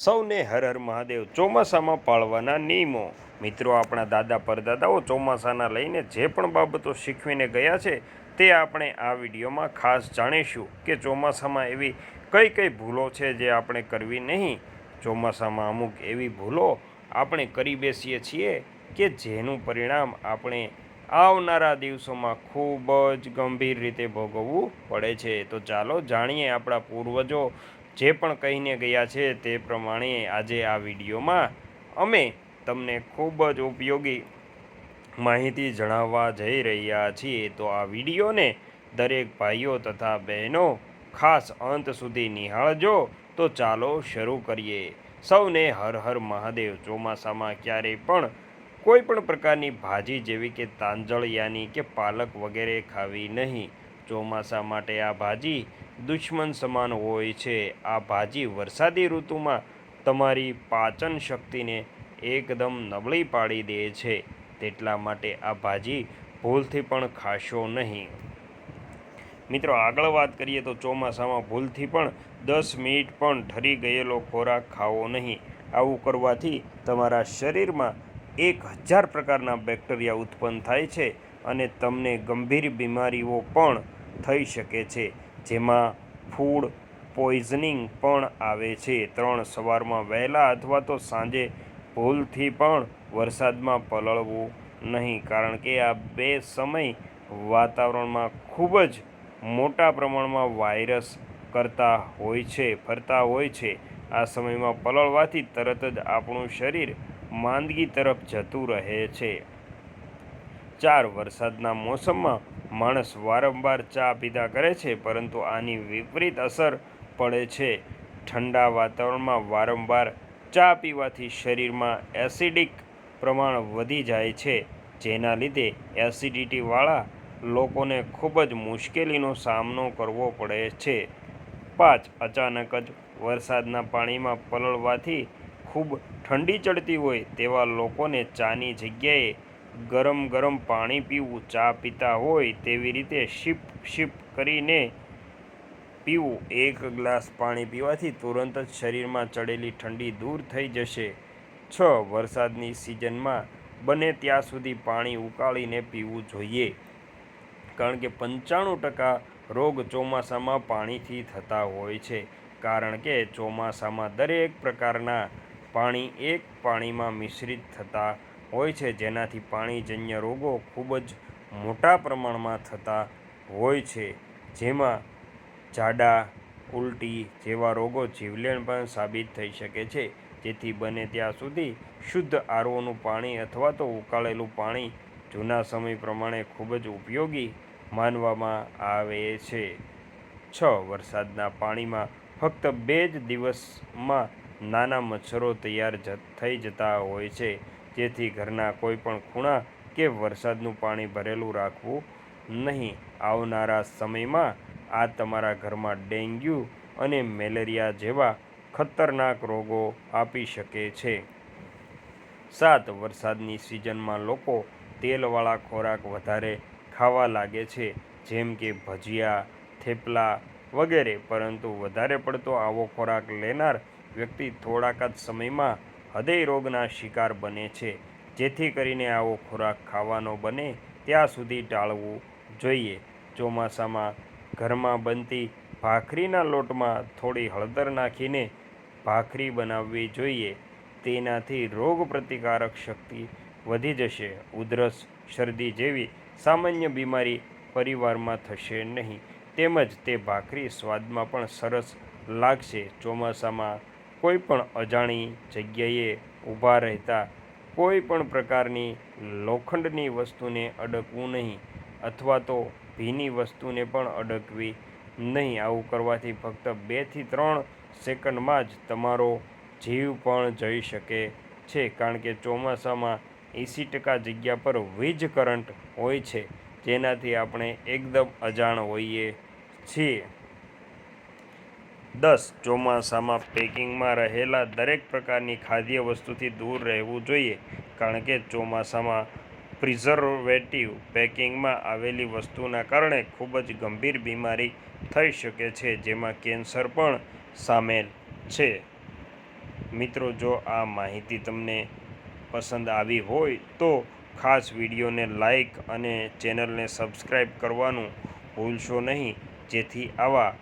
સૌને હર હર મહાદેવ. ચોમાસામાં પાળવાના નિયમો. મિત્રો, આપણા દાદા પરદાદાઓ ચોમાસાના લઈને જે પણ બાબતો શીખવીને ગયા છે, તે આપણે આ વિડીયોમાં ખાસ જાણીશું કે ચોમાસામાં એવી કઈ કઈ ભૂલો છે જે આપણે કરવી નહીં. ચોમાસામાં અમુક એવી ભૂલો આપણે કરી બેસીએ છીએ કે જેનું પરિણામ આપણે આવનારા દિવસોમાં ખૂબ જ ગંભીર રીતે ભોગવવું પડે છે. તો ચાલો જાણીએ આપણા પૂર્વજો જે પણ કહીને ગયા છે તે પ્રમાણે આજે આ વિડીયોમાં અમે તમને ખૂબ જ ઉપયોગી માહિતી જણાવવા જઈ રહ્યા છીએ. તો આ વિડીયોને દરેક ભાઈઓ તથા બહેનો ખાસ અંત સુધી નિહાળજો. તો ચાલો શરૂ કરીએ. સૌને હર હર મહાદેવ. ચોમાસામાં ક્યારેય પણ કોઈ પણ પ્રકારની ભાજી જેવી કે તાંજળિયાની કે પાલક વગેરે ખાવી નહીં. ચોમાસા માટે આ ભાજી દુશ્મન સમાન હોય છે. આ ભાજી વરસાદી ઋતુમાં તમારી પાચન શક્તિને એકદમ નબળી પાડી દે છે. તેટલા માટે આ ભાજી ભૂલથી પણ ખાશો નહીં. મિત્રો, આગળ વાત કરીએ તો ચોમાસામાં ભૂલથી પણ દસ મિનિટ પણ ઠરી ગયેલો ખોરાક ખાવો નહીં. આવું કરવાથી તમારા શરીરમાં એક હજાર પ્રકારના બેક્ટેરિયા ઉત્પન્ન થાય છે અને તમને ગંભીર બીમારીઓ પણ થઈ શકે છે, જેમાં ફૂડ પોઈઝનિંગ પણ આવે છે. ત્રણ સવારમાં વહેલા અથવા તો સાંજે ભૂલથી પણ વરસાદમાં પલળવું નહીં, કારણ કે આ બે સમય વાતાવરણમાં ખૂબ જ મોટા પ્રમાણમાં વાયરસ કરતા હોય છે, ફરતા હોય છે. આ સમયમાં પલળવાથી તરત જ આપણું શરીર માંદગી તરફ જતું રહે છે. ચાર, વરસાદના મોસમમાં માણસ વારંવાર ચા પીધા કરે છે, પરંતુ આની વિપરીત અસર પડે છે. ઠંડા વાતાવરણમાં વારંવાર ચા પીવાથી શરીરમાં એસિડિક પ્રમાણ વધી જાય છે, જેના લીધે એસિડિટીવાળા લોકોને ખૂબ જ મુશ્કેલીનો સામનો કરવો પડે છે. પાંચ, અચાનક જ વરસાદના પાણીમાં પલળવાથી ખૂબ ઠંડી ચડતી હોય તેવા લોકોને ચાની જગ્યાએ ગરમ ગરમ પાણી પીવું, ચા પીતા હોય તેવી રીતે શીપ શીપ કરીને પીવું. એક ગ્લાસ પાણી પીવાથી તુરંત જ શરીરમાં ચડેલી ઠંડી દૂર થઈ જશે. છ, વરસાદની સિઝનમાં બને ત્યાં સુધી પાણી ઉકાળીને પીવું જોઈએ. કારણ કે પંચાણું ટકા રોગ ચોમાસામાં પાણીથી થતા હોય છે. કારણ કે ચોમાસામાં દરેક પ્રકારના પાણી એક પાણીમાં મિશ્રિત થતા હોય છે, જેનાથી પાણીજન્ય રોગો ખૂબ જ મોટા પ્રમાણમાં થતા હોય છે. જેમાં જાડા, ઉલટી જેવા રોગો જીવલેણ પણ સાબિત થઈ શકે છે. જેથી બને ત્યાં સુધી શુદ્ધ આરઓનું પાણી અથવા તો ઉકાળેલું પાણી જૂના સમય પ્રમાણે ખૂબ જ ઉપયોગી માનવામાં આવે છે. છ. વરસાદના પાણીમાં ફક્ત બે જ દિવસમાં નાના મચ્છરો તૈયાર થઈ જતા હોય છે. જેથી ઘરના કોઈ પણ ખૂણા કે વરસાદનું પાણી ભરેલું રાખવું નહીં. આવનારા સમયમાં આ તમારા ઘરમાં ડેન્ગ્યુ અને મેલેરિયા જેવા ખતરનાક રોગો આપી શકે છે. સાત, વરસાદની સિઝનમાં લોકો તેલવાળા ખોરાક વધારે ખાવા લાગે છે, જેમ કે ભજીયા, થેપલા વગેરે. પરંતુ વધારે પડતો આવો ખોરાક લેનાર વ્યક્તિ થોડાક જ સમયમાં હૃદય રોગના શિકાર બને છે. જેથી કરીને આવો ખોરાક ખાવાનો બને ત્યાં સુધી ટાળવું જોઈએ. ચોમાસામાં ઘરમાં બનતી ભાખરીના લોટમાં થોડી હળદર નાખીને ભાખરી બનાવવી જોઈએ. તેનાથી રોગ પ્રતિકારક શક્તિ વધી જશે. ઉધરસ, શરદી જેવી સામાન્ય બીમારી પરિવારમાં થશે નહીં. તેમજ તે ભાખરી સ્વાદમાં પણ સરસ લાગશે. ચોમાસામાં કોઈ પણ અજાણી જગ્યાએ ઊભા રહેતા કોઈ પણ પ્રકારની લોખંડની વસ્તુને અડકવું નહીં અથવા તો ભીની વસ્તુને પણ અડકવી નહીં. આવું કરવાથી ફક્ત બેથી ત્રણ સેકન્ડમાં જ તમારો જીવ પણ જઈ શકે છે, કારણ કે ચોમાસામાં એંસી ટકા જગ્યા પર વીજ કરંટ હોય છે. જેનાથી આપણે એકદમ અજાણ હોઈએ છીએ. દસ ચોમાસામાં પેકિંગમાં રહેલા દરેક પ્રકારની ખાદ્ય વસ્તુથી દૂર રહેવું જોઈએ, કારણ કે ચોમાસામાં પ્રિઝર્વેટિવ પેકિંગમાં આવેલી વસ્તુના કારણે ખૂબ જ ગંભીર બીમારી થઈ શકે છે, જેમાં કેન્સર પણ સામેલ છે. મિત્રો, જો આ માહિતી તમને પસંદ આવી હોય તો ખાસ વિડીયોને લાઈક અને ચેનલને સબસ્ક્રાઈબ કરવાનું ભૂલશો નહીં. જેથી આવા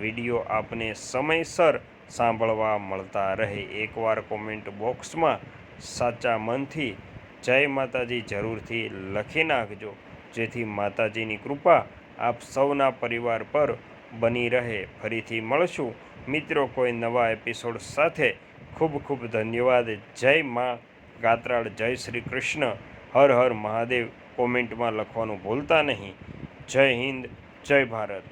વીડિયો આપને સમયસર સાંભળવા મળતા રહે. એકવાર કોમેન્ટ બોક્સમાં સાચા મનથી જય માતાજી જરૂરથી લખી નાખજો, જેથી માતાજીની કૃપા આપ સૌના પરિવાર પર બની રહે. ફરીથી મળશું. મિત્રો, કોઈ નવા એપિસોડ સાથે ખૂબ ખૂબ ધન્યવાદ. જય મા ગાત્રાળ, જય શ્રી કૃષ્ણ. હર હર મહાદેવ. કોમેન્ટમાં લખવાનું ભૂલતા નહીં. જય હિન્દ, જય ભારત.